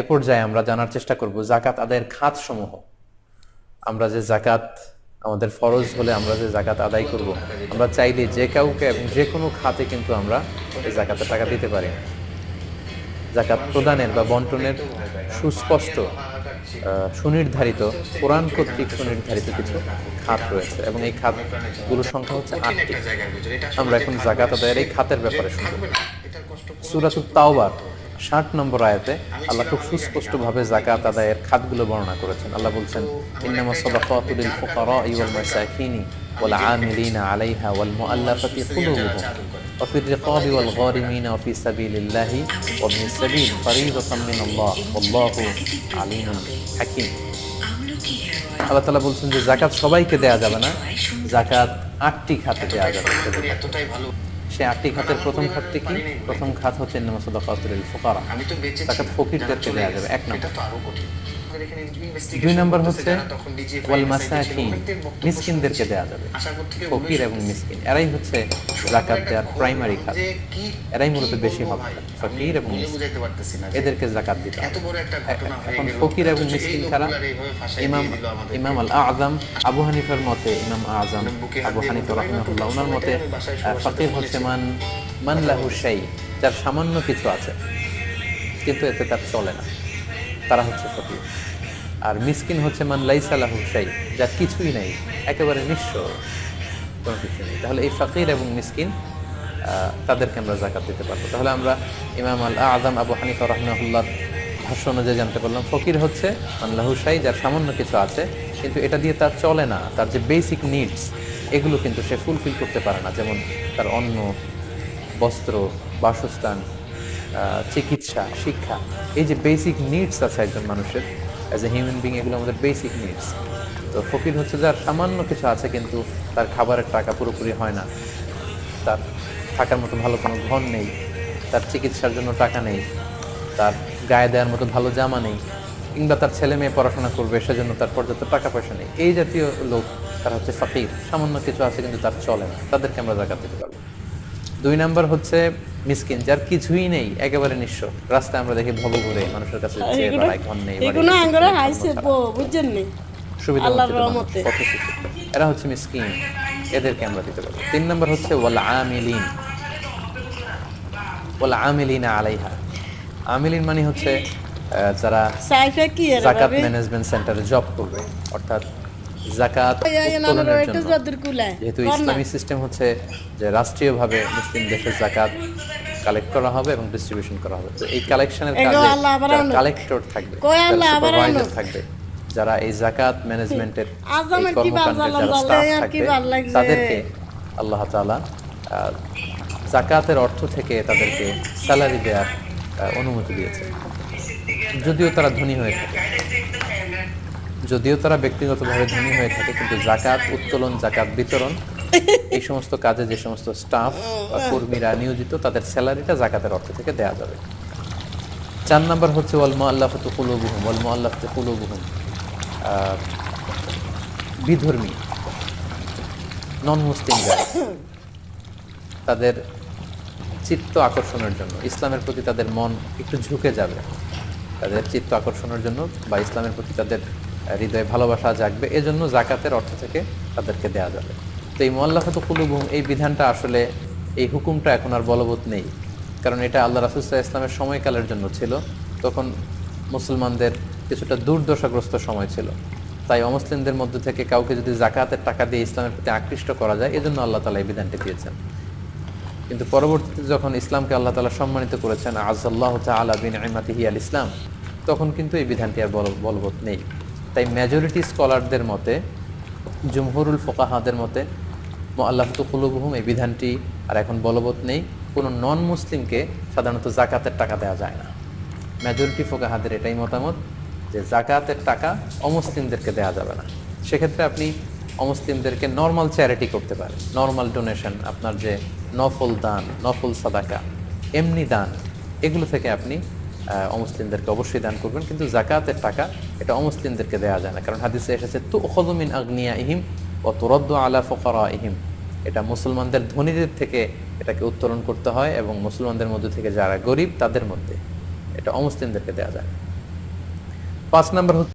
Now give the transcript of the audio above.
এ পর্যায়ে আমরা জানার চেষ্টা করব জাকাত আদায়ের খাত সমূহ আমরা যে জাকাত আমাদের ফরজ হলে আমরা যে জাকাত আদায় করব, আমরা চাইলে যে কাউকে এবং যে কোনো খাতে কিন্তু আমরা এই জাকাতের টাকা দিতে পারি। জাকাত প্রদানের বা বন্টনের সুস্পষ্ট সুনির্ধারিত, কোরআন কর্তৃক সুনির্ধারিত কিছু খাত রয়েছে এবং এই খাতগুলোর সংখ্যা হচ্ছে আটটি। আমরা এখন জাকাত আদায়ের এই খাতের ব্যাপারে শুনব। সুরাতুত তাওবার। ষাট নম্বর আয়াতে আল্লাহ খুব সুস্পষ্টভাবে জাকাত আদায়ের খাতগুলো বর্ণনা করেছেন। আল্লাহ বলছেন, ইন্নামা সদাকাতুল ফুকারা ওয়াল মাসাকিনি ওয়াল আমিলিনা আলাইহা ওয়াল মুআল্লাফাতি কুলুবুহুম ওয়া ফির রিকাবি ওয়াল গারিমিনা ফি সাবিলিল্লাহি ওয়া মিন সাবিল মিনাল্লাহ আলিমুন আল্লাহ তালা বলছেন যে জাকাত সবাইকে দেয়া যাবে না জাকাত আটটি খাতে দেওয়া যাবে। এতটাই ভালো। সে আটটি খাতের প্রথম খাতটি কি? প্রথম খাত হচ্ছে নামাসুল ফুকারা। আমি তো বেঁচে জাকাত ফকিরদেরকে দেওয়া যাবে। এক নম্বর। দুই নম্বর হচ্ছে ওয়াল মাসাকিন মিসকিনদেরকে। দেয়া যাবে, ফকির এবং মিসকিন এরাই হচ্ছে জাকাত দেওয়ার প্রাইমারি খাত এরাই মূলত বেশি ভাই? ফকির এবং এদেরকে জাকাত দিতে হবে এখন ফকির এবং মিসকিন ছাড়া ইমাম। ইমাম আল আজম আবু হানিফার মতে, ইমাম আজম, আবু হানিফা রহমাহুল্লাহ ওনার মতে ফকির হচ্ছে মান মান লাহু শাই, যার সামান্য কিছু আছে কিন্তু এতে তার চলে না তারা হচ্ছে ফকির। আর মিসকিন হচ্ছে মান লাইসা লাহু শাই যার কিছুই নাই, একেবারে নিঃস্ব। কোনো কিছু নেই। তাহলে এই ফকির এবং মিসকিন তাদেরকে আমরা জাকাত দিতে পারব। তাহলে আমরা ইমাম আল আজম আবু হানিফা রহমাহুল্লাহর ভাষ্য অনুযায়ী জানতে পারলাম, ফকির হচ্ছে আল্লাহুসাই যার সামান্য কিছু আছে, কিন্তু এটা দিয়ে তার চলে না। তার যে বেসিক নিডস এগুলো কিন্তু সে ফুলফিল করতে পারে না। যেমন তার অন্ন, বস্ত্র, বাসস্থান চিকিৎসা, শিক্ষা, এই যে বেসিক নিডস আছে একজন মানুষের অ্যাজ এ হিউম্যান বিং এগুলো আমাদের বেসিক নিডস তো ফকির হচ্ছে যার সামান্য কিছু আছে কিন্তু তার খাবারের টাকা পুরোপুরি হয় না। তার থাকার মতো ভালো কোনো ঘর নেই, তার চিকিৎসার জন্য টাকা নেই, তার গায়ে দেওয়ার মতো ভালো জামা নেই, কিংবা তার ছেলে মেয়ে পড়াশোনা করবে, সেজন্য তার পর্যাপ্ত টাকা পয়সা নেই। এই জাতীয় লোক, তারা হচ্ছে ফকির। সামান্য কিছু আছে কিন্তু তার চলে না। তাদেরকে আমরা জাকাত দিতে পারব। দুই নাম্বার হচ্ছে মিসকিন যার কিছুই নেই একেবারে নিঃস্ব। রাস্তায় আমরা দেখি ভব ঘুরে মানুষের কাছে চেয়ে বেড়ায় ঘর নেই এগুলো আঙ্গরে হাইছে বুঝছেন নি? সুবিধা আল্লাহর রহমতে। এরা হচ্ছে মিসকিন এদেরকে আমরা দিতে পারব তিন নম্বর হচ্ছে ওয়াল আমিলিন। ওয়াল আমিলিনা আলাইহা। আমিলিন মানে হচ্ছে যারা জাকাত ম্যানেজমেন্ট সেন্টারে জব করবে। অর্থাৎ জাকাত যেহেতু ইসলামী সিস্টেম হচ্ছে যে রাষ্ট্রীয়ভাবে মুসলিম দেশের জাকাত কালেক্ট করা হবে এবং ডিস্ট্রিবিউশন করা হবে। তো এই কালেকশনের কাজে যারা কালেক্টর থাকবে সুপারভাইজার থাকবে যারা এই জাকাত ম্যানেজমেন্টের যারা স্টাফ থাকবে তাদেরকে আল্লাহ তাআলা জাকাতের অর্থ থেকে তাদেরকে স্যালারি দেওয়ার অনুমতি দিয়েছে। যদিও তারা ধনী হয়ে থাকে। যদিও তারা ব্যক্তিগতভাবে ধনী হয়ে থাকে কিন্তু জাকাত উত্তোলন জাকাত বিতরণ এই সমস্ত কাজে যে সমস্ত স্টাফ বা কর্মীরা নিয়োজিত তাদের স্যালারিটা জাকাতের অর্থ থেকে দেয়া যাবে। চার নাম্বার হচ্ছে ওয়াল মোয়াল্লাফত কুলুবুহুম ওয়াল মোয়াল্লাফত কুলুবুহুম। আহ, বিধর্মী নন মুসলিম তাদের চিত্ত আকর্ষণের জন্য ইসলামের প্রতি তাদের মন একটু ঝুঁকে যাবে। তাদের চিত্ত আকর্ষণের জন্য বা ইসলামের প্রতি তাদের হৃদয়ে ভালোবাসা জাগবে, এজন্য জাকাতের অর্থ থেকে তাদেরকে দেওয়া যাবে। তো এই মোয়াল্লাফাত কুলুবুম এই বিধানটা আসলে, এই হুকুমটা এখন আর বলবৎ নেই। কারণ এটা আল্লাহ রাসুল্লাহ ইসলামের সময়কালের জন্য ছিল। তখন মুসলমানদের কিছুটা দুর্দশাগ্রস্ত সময় ছিল। তাই অমুসলিমদের মধ্যে থেকে কাউকে যদি জাকাতের টাকা দিয়ে ইসলামের প্রতি আকৃষ্ট করা যায়, এজন্য আল্লাহ তালা এই বিধানটি দিয়েছেন। কিন্তু পরবর্তীতে যখন ইসলামকে আল্লাহ তালা সম্মানিত করেছেন আজাল্লাহ তালা বিন আইমাতিহি আল ইসলাম তখন কিন্তু এই বিধানটি আর বল, বলবৎ নেই। মেজরিটি স্কলারদের মতে জুমহুরুল ফোকাহাদের মতে আল্লাহতু কুলুবহুম এই বিধানটি আর এখন বলবৎ নেই, কোনো নন মুসলিমকে সাধারণত জাকাতের টাকা দেওয়া যায় না। মেজরিটি ফোকাহাদের এটাই মতামত যে জাকাতের টাকা অমুসলিমদেরকে দেওয়া যাবে না। সেক্ষেত্রে আপনি অমুসলিমদেরকে নর্মাল চ্যারিটি করতে পারেন। নর্মাল ডোনেশন আপনার যে নফল দান, নফল সাদাকা, এমনি দান, এগুলো থেকে আপনি অমুসলিমদেরকে অবশ্যই দান করবেন, কিন্তু জাকাতের টাকা এটা অমুসলিমদেরকে দেওয়া যায় না। কারণ হাদিসে এসেছে তু খদমিন আগ্নিয়া ইহিম ও তোরদ্দ আলা ফকরা ইহিম এটা মুসলমানদের ধনীদের থেকে এটাকে উত্তোলন করতে হয় এবং মুসলমানদের মধ্যে থেকে যারা গরিব, তাদের মধ্যে এটা অমুসলিমদেরকে দেওয়া যায় পাঁচ নম্বর হচ্ছে